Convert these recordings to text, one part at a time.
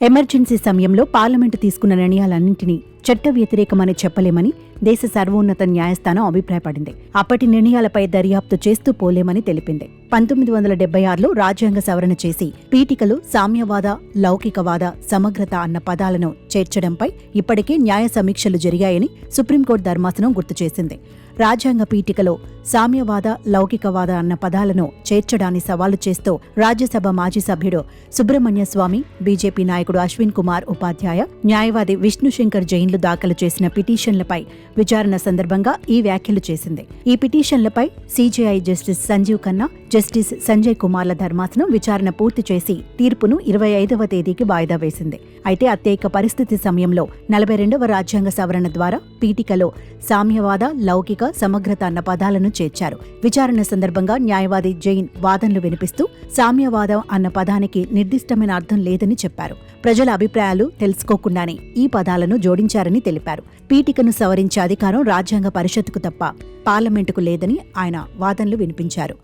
Emergency సమయంలో parliament తీసుకున్న నిర్ణయాలన్నింటినీ చట్ట వ్యతిరేకమని చెప్పలేమని దేశ సర్వోన్నత న్యాయస్థానం అభిప్రాయపడింది. అప్పటి నిర్ణయాలపై దర్యాప్తు చేస్తూ పోలేమని తెలిపింది. పంతొమ్మిది వందల డెబ్బై ఆరులో రాజ్యాంగ సవరణ చేసి పీఠికలు సామ్యవాద లౌకికవాద సమగ్రత అన్న పదాలను చేర్చడంపై ఇప్పటికే న్యాయ సమీక్షలు జరిగాయని సుప్రీంకోర్టు ధర్మాసనం గుర్తు చేసింది. రాజ్యాంగ పీఠికలో సామ్యవాద లౌకికవాద అన్న పదాలను చేర్చడాన్ని సవాలు చేస్తూ రాజ్యసభ మాజీ సభ్యుడు సుబ్రహ్మణ్య స్వామి బీజేపీ నాయకుడు అశ్విన్ కుమార్ ఉపాధ్యాయ న్యాయవాది విష్ణుశంకర్ జైన్లు దాఖలు చేసిన పిటిషన్లపై విచారణ సందర్భంగా ఈ వ్యాఖ్యలు చేసింది. ఈ పిటిషన్లపై CJI justice Sanjeev Khanna justice Sanjay కుమార్ల ధర్మాసనం విచారణ పూర్తి చేసి తీర్పును ఇరవై ఐదవ తేదీకి వాయిదా వేసింది. అయితే అత్యేక పరిస్థితి సమయంలో నలభై రెండవ రాజ్యాంగ సవరణ ద్వారా పీఠికలో సామ్యవాద లౌకిక సమగ్రత అన్న పదాలను చేర్చారు. విచారణ సందర్భంగా న్యాయవాది జైన్ వాదనలు వినిపిస్తూ సామ్యవాదం అన్న పదానికి నిర్దిష్టమైన అర్థం లేదని చెప్పారు. ప్రజల అభిప్రాయాలు తెలుసుకోకుండానే ఈ పదాలను జోడించారని తెలిపారు. పీఠికను సవరించే అధికారం రాజ్యాంగ పరిషత్కు తప్ప పార్లమెంటుకు లేదని ఆయన వాదనలు వినిపించారు.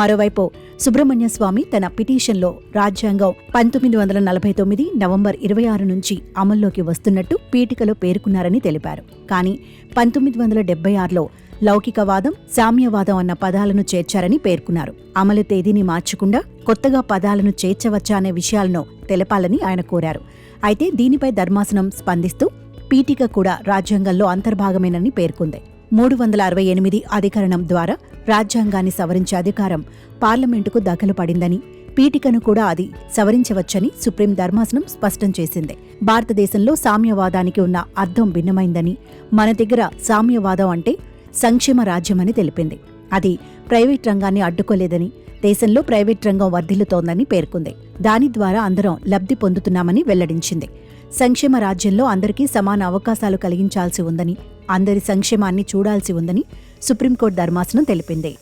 మరోవైపు సుబ్రహ్మణ్య స్వామి తన పిటిషన్లో రాజ్యాంగం పంతొమ్మిది వందల నలభై తొమ్మిది నవంబర్ ఇరవై ఆరు నుంచి అమల్లోకి వస్తున్నట్టు పీఠికలో పేర్కొన్నారని తెలిపారు. కానీ పంతొమ్మిది వందల డెబ్బై ఆరులో లౌకికవాదం సామ్యవాదం అన్న పదాలను చేర్చారని పేర్కొన్నారు. అమలు తేదీని మార్చకుండా కొత్తగా పదాలను చేర్చవచ్చా అనే విషయాలను తెలపాలని ఆయన కోరారు. అయితే దీనిపై ధర్మాసనం స్పందిస్తూ పీఠిక కూడా రాజ్యాంగంలో అంతర్భాగమేనని పేర్కొంది. మూడు వందల అరవై ఎనిమిది అధికరణం ద్వారా రాజ్యాంగాన్ని సవరించే అధికారం పార్లమెంటుకు దఖలు పడిందని పీఠికను కూడా అది సవరించవచ్చని సుప్రీం ధర్మాసనం స్పష్టం చేసింది. భారతదేశంలో సామ్యవాదానికి ఉన్న అర్థం భిన్నమైందని మన దగ్గర సామ్యవాదం అంటే సంక్షేమ రాజ్యమని తెలిపింది. అది ప్రైవేట్ రంగాన్ని అడ్డుకోలేదని దేశంలో ప్రైవేట్ రంగం వర్ధిల్లుతోందని పేర్కొంది. దాని ద్వారా అందరం లబ్ధి పొందుతున్నామని వెల్లడించింది. సంక్షేమ రాజ్యంలో అందరికీ సమాన అవకాశాలు కలిగించాల్సి ఉందని అందరి సంక్షేమాన్ని చూడాల్సి ఉందని సుప్రీంకోర్టు ధర్మాసనం తెలిపింది.